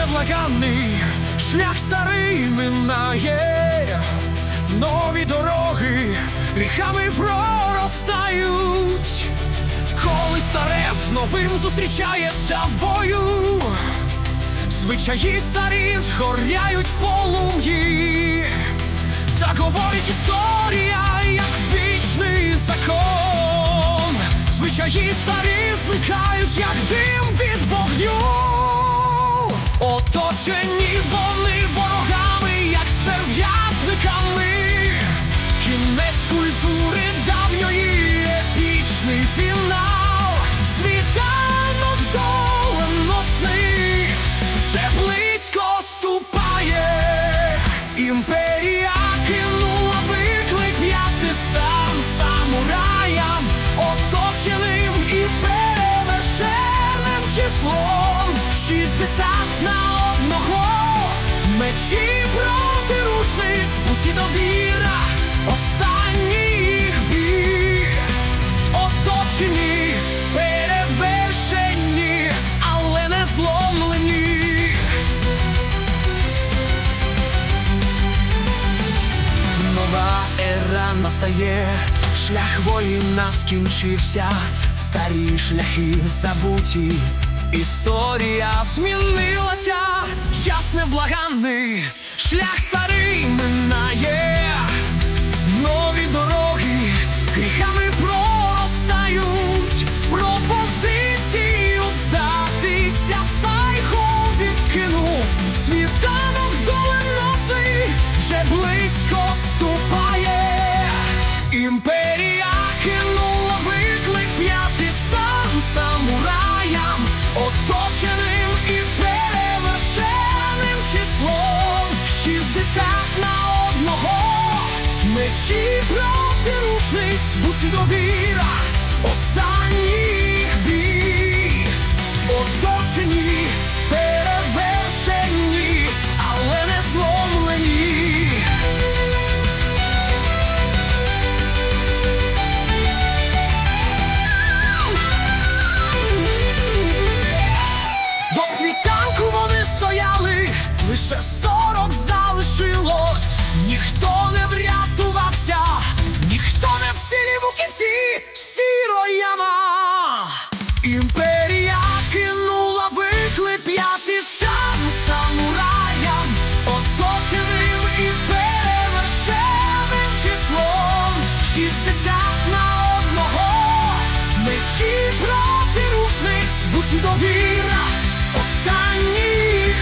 невблаганний, шлях старий минає, нові дороги гріхами проростають, коли старе з новим зустрічається в бою, звичаї старі згоряють в полум'ї, так говорить історія, як вічний закон. Звичаї старі зникають, як дим Оточені вони ворогами, як стерв'ятниками. Кінець культури давньої епічний фінал. Світанок доленосний вже близько ступає. Імперія кинула виклик п'ятистам самураям, оточеним і перевершеним числом. Шістдесят на мечі проти рушниць, усі довіра, останній їх бій. Оточені, перевершені, але не зломлені. Нова ера настає, шлях воїна скінчився, старі шляхи забуті, історія змінилася, час невблаганний, шлях старий мечі проти рушниць, бусі довіра, останній бій. Оточені, у кінці сірояма. Імперія кинула виклик п'ятистам самураям, оточеним і перевершеним числом. Шістдесят на одного мечі проти рушниць, бусі довіра, останні